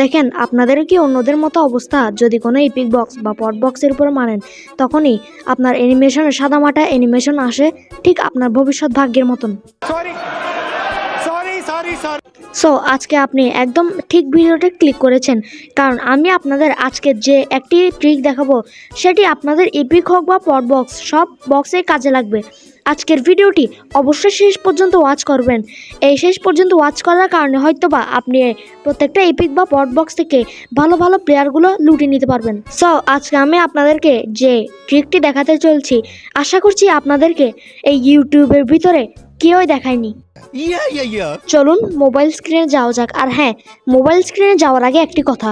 দেখেন আপনাদের কি অন্যদের মতো অবস্থা? যদি কোনো ইপিক বক্স বা পট বক্সের উপর মানেন তখনই আপনার অ্যানিমেশনের সাদামাটা অ্যানিমেশন আসে ঠিক আপনার ভবিষ্যৎ ভাগ্যের মতন। সো আজকে আপনি একদম ঠিক ভিডিওতে ক্লিক করেছেন কারণ আমি আপনাদের আজকে যে একটি ট্রিক দেখাবো সেটি আপনাদের ইপিক হোক বা পট বক্স সব বক্সে কাজে লাগবে। আজকের ভিডিওটি অবশ্যই শেষ পর্যন্ত ওয়াচ করবেন। এই শেষ পর্যন্ত ওয়াচ করার কারণে হয়তোবা আপনি প্রত্যেকটা এপিক বা পট বক্স থেকে ভালো ভালো প্লেয়ারগুলো লুটে নিতে পারবেন। সো আজকে আমি আপনাদেরকে যে ট্রিকটি দেখাতে চলছি আশা করছি আপনাদেরকে এই ইউটিউবের ভিতরে কেউই দেখায়নি। চলুন মোবাইল স্ক্রিনে যাওয়া যাক। আর হ্যাঁ মোবাইল স্ক্রিনে যাওয়ার আগে একটি কথা।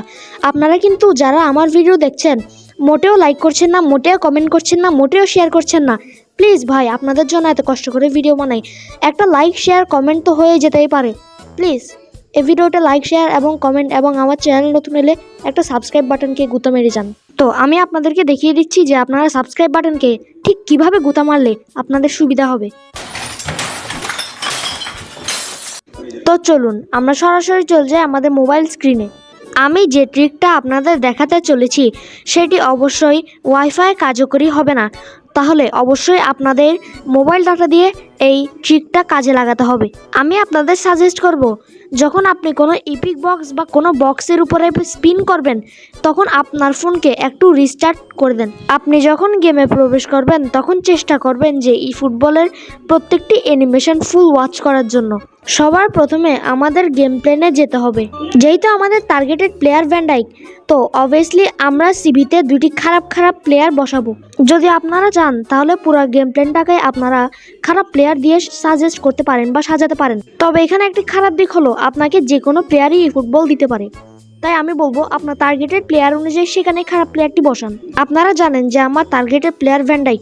আপনারা কিন্তু যারা আমার ভিডিও দেখছেন মোটেও লাইক করছেন না মোটেও কমেন্ট করছেন না মোটেও শেয়ার করছেন না প্লিজ ভাই, আপনাদের জন্য এত কষ্ট করে ভিডিও বানাই। একটা লাইক শেয়ার কমেন্ট তো হয়ে যেতেই পারে। প্লিজ এই ভিডিওটা লাইক শেয়ার এবং কমেন্ট এবং আমার চ্যানেল নতুন এলে একটা সাবস্ক্রাইব বাটনকে গুঁতো মেরে যান। তো আমি আপনাদেরকে দেখিয়ে দিচ্ছি যে আপনারা সাবস্ক্রাইব বাটনকে ঠিক কীভাবে গুঁতা মারলে আপনাদের সুবিধা হবে। তো চলুন, আমরা সরাসরি চলে যাই আমাদের মোবাইল স্ক্রিনে আমি যে ট্রিকটা আপনাদের দেখাতে চলেছি, সেটি অবশ্যই ওয়াইফাই কার্যকরী হবে না। তাহলে অবশ্যই আপনাদের মোবাইল ডাটা দিয়ে এই ট্রিকটা কাজে লাগাতে হবে। আমি আপনাদের সাজেস্ট করব, যখন আপনি কোনো ইপিক বক্স বা কোনো বক্সের উপরে স্পিন করবেন, তখন আপনার ফোনকে একটু রিস্টার্ট করে দেন। আপনি যখন গেমে প্রবেশ করবেন, তখন চেষ্টা করবেন যে এই ফুটবলের প্রত্যেকটি অ্যানিমেশন ফুল ওয়াচ করার জন্য। সবার প্রথমে আমাদের গেম প্লেনে যেতে হবে। যেহেতু আমাদের টার্গেটেড প্লেয়ার ভ্যান্ডাইক তো অবভিয়াসলি আমরা সিভিতে দুটি খারাপ খারাপ প্লেয়ার বসাবো। যদি আপনারা চান, তাহলে পুরো গেম প্ল্যানটাকে আপনারা খারাপ প্লেয়ার দিয়ে সাজেস্ট করতে পারেন বা সাজাতে পারেন। তবে এখানে একটি খারাপ দিক হলো, আপনাকে যে কোনো প্লেয়ারই ফুটবল দিতে পারে। তাই আমি বলব, আপনার টার্গেটেড প্লেয়ার অনুযায়ী সেখানে খারাপ প্লেয়ারটি বসান। আপনারা জানেন যে আমার টার্গেটেড প্লেয়ার ভ্যান্ডাইক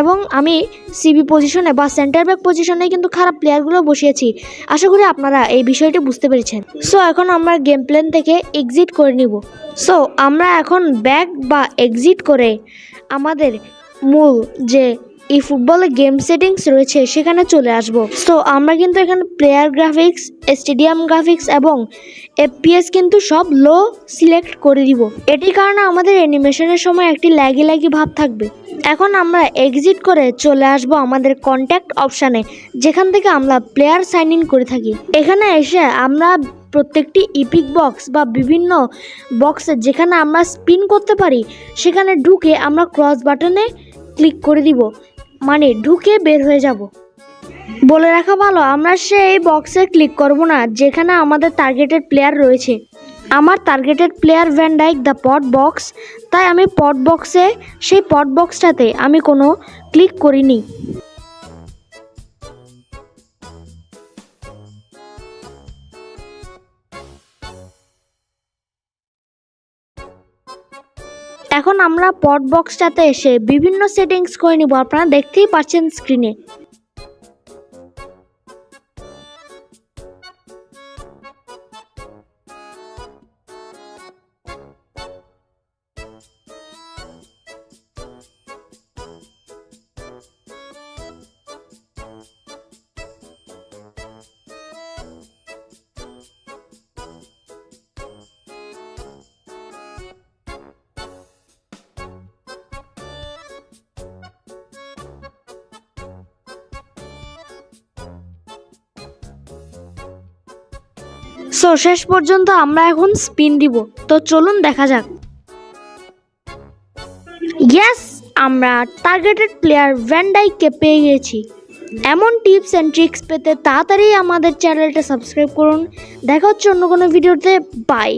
এবং আমি সিবি পজিশনে বা সেন্টার ব্যাক পজিশনে কিন্তু খারাপ প্লেয়ারগুলো বসিয়েছি। আশা করি আপনারা এই বিষয়টি বুঝতে পেরেছেন। সো এখন আমরা গেম প্ল্যান থেকে এক্সিট করে নিব। সো আমরা এখন ব্যাক বা এক্সিট করে আমাদের মূল যে এই ফুটবলে গেম সেটিংস রয়েছে সেখানে চলে আসব। সো আমরা কিন্তু এখানে প্লেয়ার গ্রাফিক্স স্টেডিয়াম গ্রাফিক্স এবং এফপিএস কিন্তু সব লো সিলেক্ট করে দিব। এটির কারণে আমাদের অ্যানিমেশনের সময় একটি ল্যাগি ল্যাগি ভাব থাকবে। এখন আমরা এক্সিট করে চলে আসব আমাদের কন্ট্যাক্ট অপশানে যেখান থেকে আমরা প্লেয়ার সাইন ইন করে থাকি। এখানে এসে আমরা প্রত্যেকটি ইপিক বক্স বা বিভিন্ন বক্সে যেখানে আমরা স্পিন করতে পারি, সেখানে ঢুকে আমরা ক্রস বাটনে ক্লিক করে দিব। মানে ঢুকে বের হয়ে যাব। বলে রাখা ভালো, আমরা সেই বক্সে ক্লিক করব না, যেখানে আমাদের টার্গেটেড প্লেয়ার রয়েছে। আমার targeted player Van Dijk the pot box তাই আমি পট বক্সে সেই পট বক্সটাতে আমি কোনো ক্লিক করিনি। এখন আমরা পট বক্সটাতে এসে বিভিন্ন সেটিংস করে নিব। আপনারা দেখতেই পাচ্ছেন স্ক্রিনে সো শেষ পর্যন্ত আমরা এখন স্পিন দিব। তো চলুন দেখা যাক। ইয়েস আমরা টার্গেটেড প্লেয়ার ভ্যান্ডাইককে পেয়ে গেছি। এমন টিপস অ্যান্ড ট্রিক্স পেতে তাড়াতাড়ি আমাদের চ্যানেলটা সাবস্ক্রাইব করুন। দেখা হচ্ছে অন্য কোনো ভিডিওতে বাই